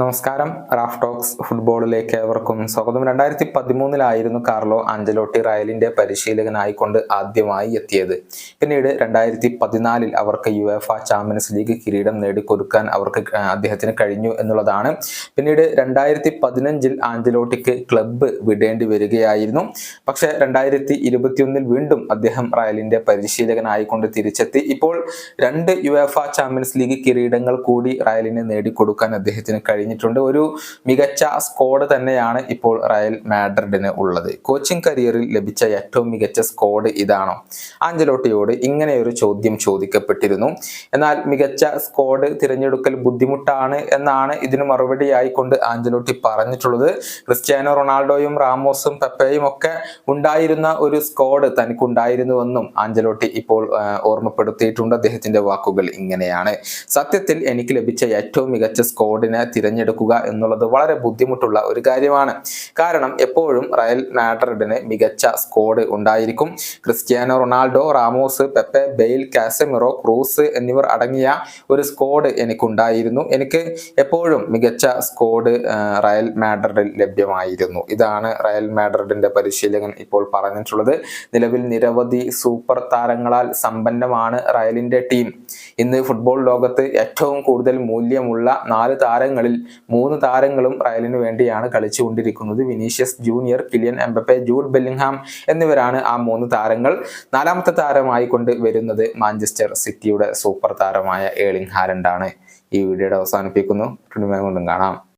നമസ്കാരം. Raf talks ഫുട്ബോളിലേക്ക് ഏവർക്കും സ്വാഗതം. രണ്ടായിരത്തി പതിമൂന്നിലായിരുന്നു കാർലോ ആഞ്ചലോട്ടി റയലിന്റെ പരിശീലകനായിക്കൊണ്ട് ആദ്യമായി എത്തിയത്. പിന്നീട് രണ്ടായിരത്തി പതിനാലിൽ അവർക്ക് യു എഫ ചാമ്പ്യൻസ് ലീഗ് കിരീടം നേടിക്കൊടുക്കാൻ അവർക്ക് അദ്ദേഹത്തിന് കഴിഞ്ഞു എന്നുള്ളതാണ്. പിന്നീട് രണ്ടായിരത്തി പതിനഞ്ചിൽ ആഞ്ചലോട്ടിക്ക് ക്ലബ്ബ് വിടേണ്ടി വരികയായിരുന്നു. പക്ഷേ രണ്ടായിരത്തി ഇരുപത്തിയൊന്നിൽ വീണ്ടും അദ്ദേഹം റയലിന്റെ പരിശീലകനായിക്കൊണ്ട് തിരിച്ചെത്തി. ഇപ്പോൾ രണ്ട് യു എഫ ചാമ്പ്യൻസ് ലീഗ് കിരീടങ്ങൾ കൂടി റയലിന് നേടിക്കൊടുക്കാൻ അദ്ദേഹത്തിന് കഴിഞ്ഞിട്ടുണ്ട്. ഒരു മികച്ച സ്കോഡ് തന്നെയാണ് ഇപ്പോൾ റയൽ മാഡ്രിഡിന് ഉള്ളത്. കോച്ചിങ് കരിയറിൽ ലഭിച്ച ഏറ്റവും മികച്ച സ്കോഡ് ഇതാണോ? ആഞ്ചലോട്ടിയോട് ഇങ്ങനെ ഒരു ചോദ്യം ചോദിക്കപ്പെട്ടിരുന്നു. എന്നാൽ മികച്ച സ്കോഡ് തിരഞ്ഞെടുക്കൽ ബുദ്ധിമുട്ടാണ് എന്നാണ് ഇതിന് മറുപടിയായിക്കൊണ്ട് ആഞ്ചലോട്ടി പറഞ്ഞിട്ടുള്ളത്. ക്രിസ്ത്യാനോ റൊണാൾഡോയും റാമോസും പെപ്പയും ഒക്കെ ഉണ്ടായിരുന്ന ഒരു സ്കോഡ് തനിക്കുണ്ടായിരുന്നുവെന്നും ആഞ്ചലോട്ടി ഇപ്പോൾ ഓർമ്മപ്പെടുത്തിയിട്ടുണ്ട്. അദ്ദേഹത്തിന്റെ വാക്കുകൾ ഇങ്ങനെയാണ്. സത്യത്തിൽ എനിക്ക് ലഭിച്ച ഏറ്റവും മികച്ച സ്കോഡിനെ തിരഞ്ഞെടുക്കുക എന്നുള്ളത് വളരെ ബുദ്ധിമുട്ടുള്ള ഒരു കാര്യമാണ്. കാരണം എപ്പോഴും റയൽ മാഡ്രിഡിന് മികച്ച സ്കോഡ് ഉണ്ടായിരിക്കും. Cristiano Ronaldo Ramos Pepe Bale Casemiro Kroos എന്നിവർ അടങ്ങിയ ഒരു സ്കോഡ് എനിക്കുണ്ടായിരുന്നു. എനിക്ക് എപ്പോഴും മികച്ച സ്കോഡ് റയൽ മാഡ്രിഡിൽ ലഭ്യമായിരുന്നു. ഇതാണ് റയൽ മാഡ്രിഡിന്റെ പരിശീലകൻ ഇപ്പോൾ പറഞ്ഞിട്ടുള്ളത്. നിലവിൽ നിരവധി സൂപ്പർ താരങ്ങളാൽ സമ്പന്നമാണ് റയലിന്റെ ടീം. ഇന്ന് ഫുട്ബോൾ ലോകത്ത് ഏറ്റവും കൂടുതൽ മൂല്യമുള്ള നാല് താരങ്ങളിൽ മൂന്ന് താരങ്ങളും റയലിന് വേണ്ടിയാണ് കളിച്ചുകൊണ്ടിരിക്കുന്നത്. Vinicius Junior Kylian Mbappe Jude Bellingham എന്നിവരാണ് ആ മൂന്ന് താരങ്ങൾ നാലാമത്തെ താരമായി കൊണ്ട് വരുന്നത് മാഞ്ചസ്റ്റർ സിറ്റിയുടെ സൂപ്പർ താരമായ ഏളിംഗ് ഹാലൻഡാണ്. ഈ വീഡിയോയുടെ അവസാനിപ്പിക്കുന്നു. കൊണ്ടും കാണാം.